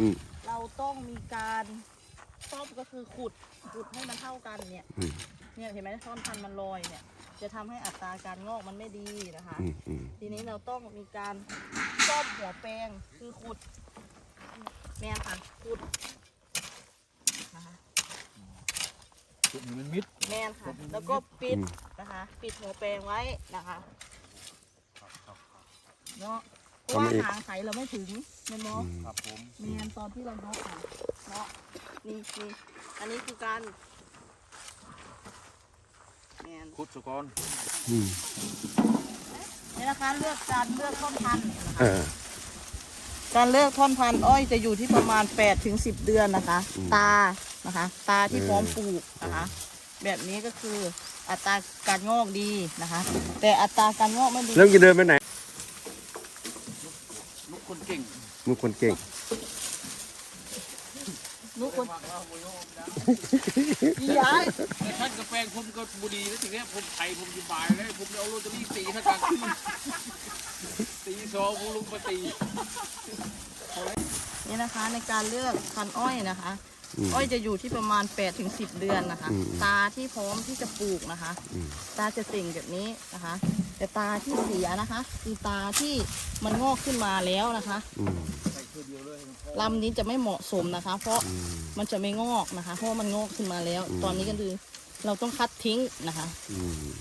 อืม เราต้องมีการซ่อมก็คือขุดขุดให้มันเท่ากันเนี่ย อืมเนี่ยเห็นไหมท่อนพันธุ์มันลอยเนี่ย จะทำให้อัตราการงอกมันไม่ดีนะคะ อืมอืมทีนี้เราต้องมีการซ่อมหัวแปลงคือขุด แม่นค่ะขุดนะคะจุดนี้มันมิด แม่นค่ะ แล้วก็ปิดนะคะ ปิดหัวแปลงไว้นะคะเนาะ เพราะว่าหางไถเราไม่ถึงแม่นเนาะอืมครับผมแม่นตอนที่เราเนาะค่ะเนาะนี่นี่อันนี้คือการแม่นคุดสุกรอืมนี่นะคะเลือกการเลือกต้นพันธุ์นะคะเออการเลือกท่อนพันธุ์อ้อยจะอยู่ที่ประมาณ8ถึง10 เดือนนะคะอืมตานะคะ ตาที่เออพร้อมปลูกนะคะ แบบนี้ก็คืออัตราการงอกดีนะคะ แต่อัตราการงอกไม่ดีเริ่มจะเดินไปไหน ลูกคนเก่ง มึงคนเก่งนุกคนฝากเราโมโยมนะย้ายแต่ท่านกาแฟผมก็บุดีแล้วทีเนี้ยผมไทยผมอยู่บ่ายเลยผมจะเอาโรตารี่ตีถ้ากลางคืนตีสองผมลุกมาตีนี่นะคะในการเลือกพันธุ์อ้อยนะคะ อืมอ้อยจะอยู่ที่ประมาณ8ถึง10เดือนนะคะอืมตาที่พร้อมที่จะปลูกนะคะอืมตาจะเต่งแบบนี้นะคะ แต่ตาที่เสียนะคะคือตาที่มันงอกขึ้นมาแล้วนะคะอืมใส่เพื่อเดียวเลยมันพอลำนี้จะไม่เหมาะสมนะคะ เพราะอืมมันจะไม่งอกนะคะ เพราะว่ามันงอกขึ้นมาแล้วอืมตอนนี้ก็คือเราต้องคัดทิ้งนะคะอืม